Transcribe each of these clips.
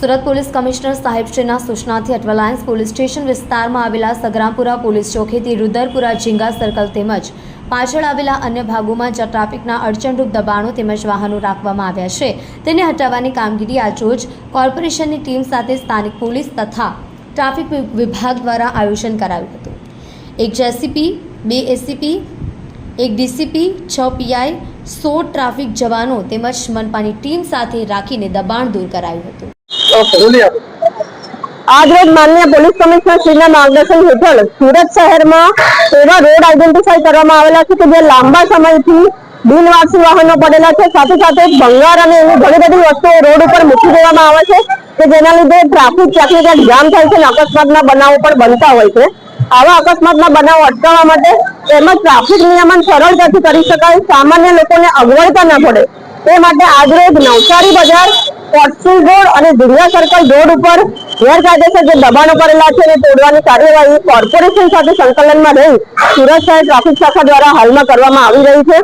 Surat police commissioner સાહેબશ્રીના સૂચનાથી Athwalines police station વિસ્તારમાં આવેલા સગરામપુરા પોલીસ ચોકીથી રુદરપુરા ઝીંગા સર્કલ તેમજ પાછળ આવેલા અન્ય ભાગોમાં જ્યાં ટ્રાફિકના અડચણરૂપ દબાણો તેમજ વાહનો રાખવામાં આવ્યા છે તેને હટાવવાની કામગીરી આજરોજ કોર્પોરેશનની ટીમ સાથે સ્થાનિક પોલીસ તથા ટ્રાફિક વિભાગ દ્વારા આયોજન કરાયું હતું એક જેસીપી, બે એસીપી, એક ડીસીપી, છ પીઆઈ, સો ટ્રાફિક જવાનો તેમજ મનપાની ટીમ સાથે રાખીને દબાણ દૂર કરાયું હતું. આજરોજ માનનીય પોલીસ કમિશનર શ્રીના માર્ગદર્શન હેઠળ સુરત શહેરમાં એવા રોડ આઈડેન્ટિફાઈ કરવામાં આવેલા છે કે જે લાંબા સમયથી બિનવારસી વાહનો પડેલા છે. સાથે સાથે ભંગાર અને એવી ઘણી બધી વસ્તુઓ રોડ ઉપર મૂકી દેવામાં આવે છે કે જેના લીધે ટ્રાફિક ક્યાંક ક્યાંક જામ થાય છે અને અકસ્માતના બનાવો પણ બનતા હોય છે. આવા અકસ્માતના બનાવો અટકાવવા માટે તેમજ ટ્રાફિક નિયમન સરળતાથી કરી શકાય. સામાન્ય લોકોને અગવડતા ન પડે. તે માટે આજરોજ નવસારી બજાર કોટસુલ રોડ અને દુનિયા સર્કલ રોડ ઉપર ગેરકાયદેસર જે દબાણો કરેલા છે એને તોડવાની કાર્યવાહી કોર્પોરેશન સાથે સંકલનમાં રહી સુરત શહેર ટ્રાફિક શાખા દ્વારા હાલમાં કરવામાં આવી રહી છે.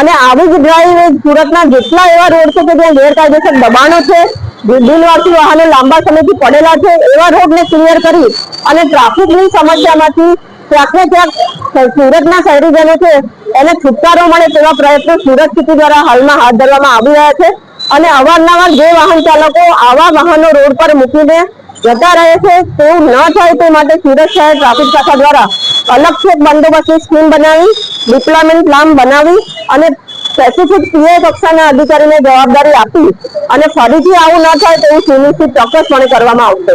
અને આવી જ ડ્રાઈવ સુરતના જેટલા એવા રોડ છે કે જ્યાં ગેરકાયદેસર દબાણો છે બિનવારસી વાહનો લાંબા સમયથી પડેલા છે, એવા રોડને ક્લિયર કરી અને ટ્રાફિકની સમસ્યામાંથી ક્યાંક ક્યાંક સુરતના શહેરીજનો છે, એને છુટકારો મળે તેવા પ્રયત્નો સુરત સિટી દ્વારા હાલમાં હાથ ધરવામાં આવી રહ્યા છે. અને અવારનવાર જે વાહન ચાલકો આવા વાહનો રોડ પર મૂકીને જતા રહે છે, તેવું ન થાય તે માટે સુરત શહેર ટ્રાફિક શાખા દ્વારા અલગથી છેક બંદોબસ્તની સ્કીમ બનાવી, ડિપ્લોયમેન્ટ પ્લાન બનાવી અને સ્પેસિફિક પીએ કક્ષાના અધિકારીને જવાબદારી આપી અને ફરીથી આવું ન થાય તેવું સુનિશ્ચિત ચોક્કસપણે કરવામાં આવશે.